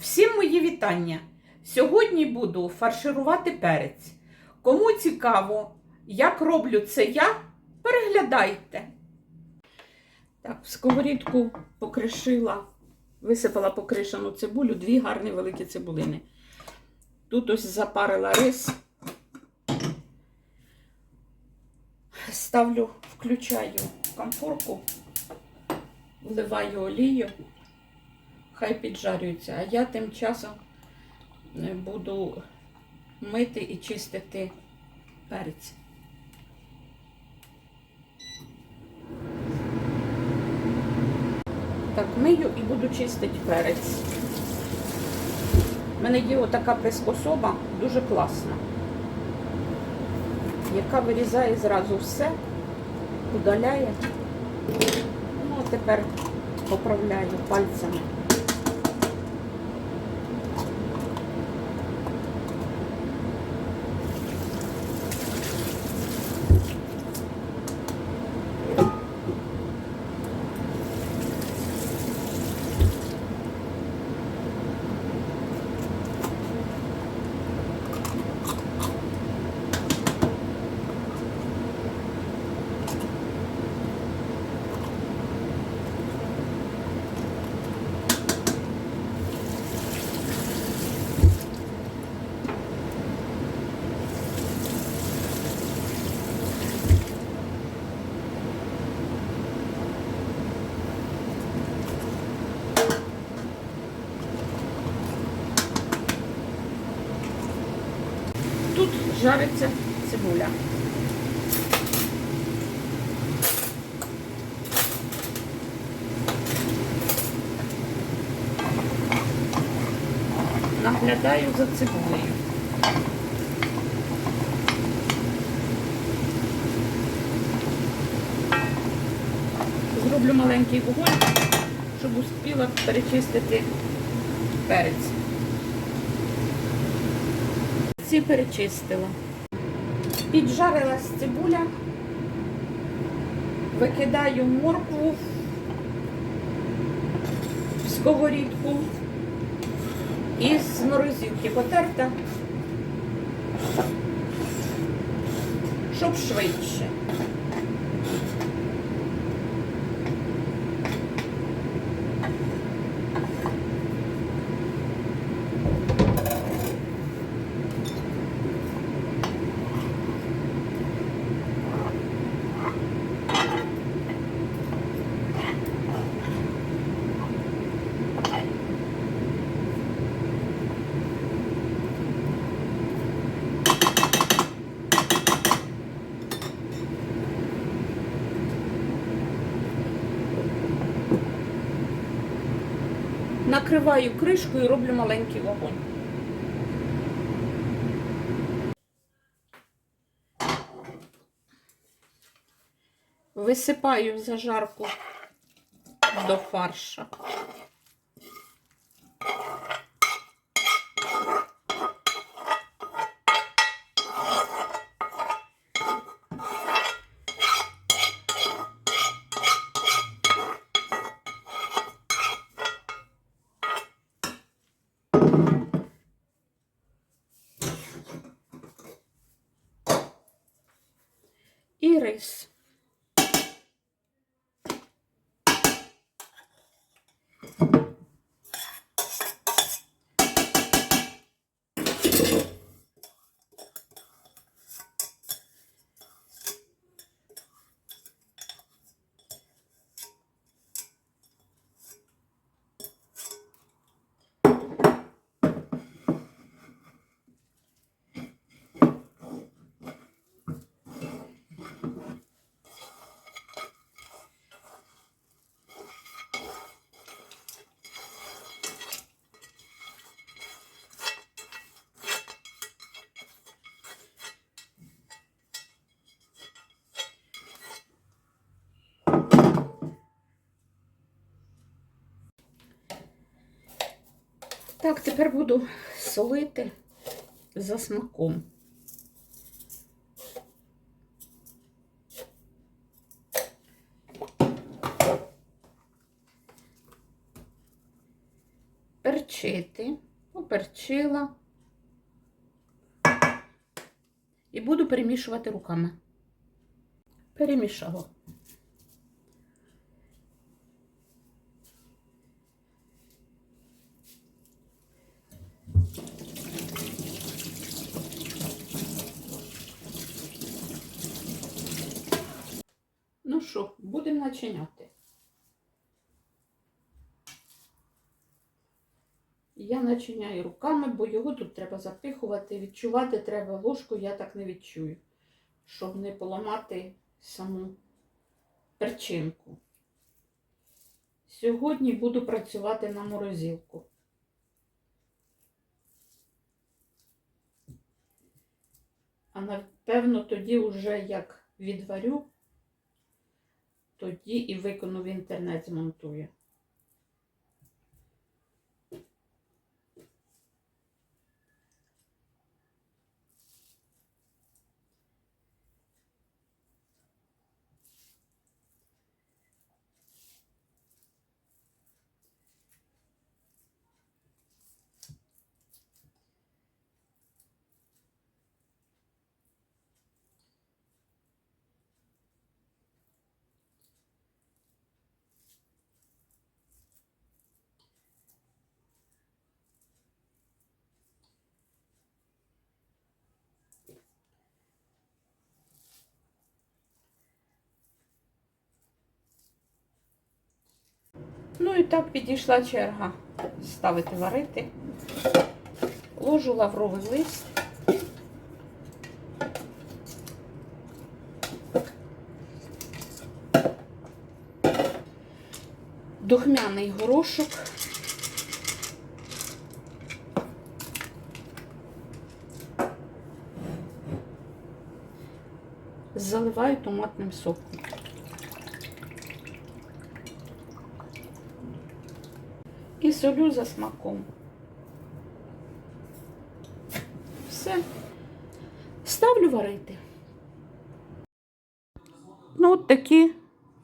Всім мої вітання! Сьогодні буду фарширувати перець. Кому цікаво, як роблю це я, переглядайте. Так, в сковорідку покришила, висипала покришену цибулю, дві гарні великі цибулини. Тут ось запарила рис. Ставлю, включаю комфорку, вливаю олію хай піджарюються. А я тим часом е, буду мити і чистити перець. Так, мию і буду чистити перець. У мене є отака приспособа, дуже класна, яка вирізає зразу все, удаляє. Ну, а тепер поправляю пальцями. Тут жариться цибуля. Наглядаю за цибулею. Зроблю маленький вогонь, щоб успіла перечистити перець. Ці перечистила. Піджарилась цибуля, викидаю моркву в сковорідку із морозівки потерта, щоб швидше. Накриваю кришкою і роблю маленький вогонь. Висипаю зажарку до фарша. І Так, тепер буду солити за смаком. перчити. Поперчила. І буду перемішувати руками. Перемішала. Ну що, будемо начиняти. Я начиняю руками, бо його тут треба запихувати, відчувати треба ложку, я так не відчую, щоб не поламати саму перчинку. Сьогодні буду працювати на морозилку. А напевно тоді вже як відварю, тоді і викону інтернет змонтую. Ну і так підійшла черга ставити варити. Ложу лавровий лист. Духмяний горошок. Заливаю томатним соком. Солю за смаком. Все. Ставлю варити. Ну, от такі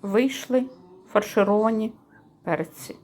вийшли фаршировані перці.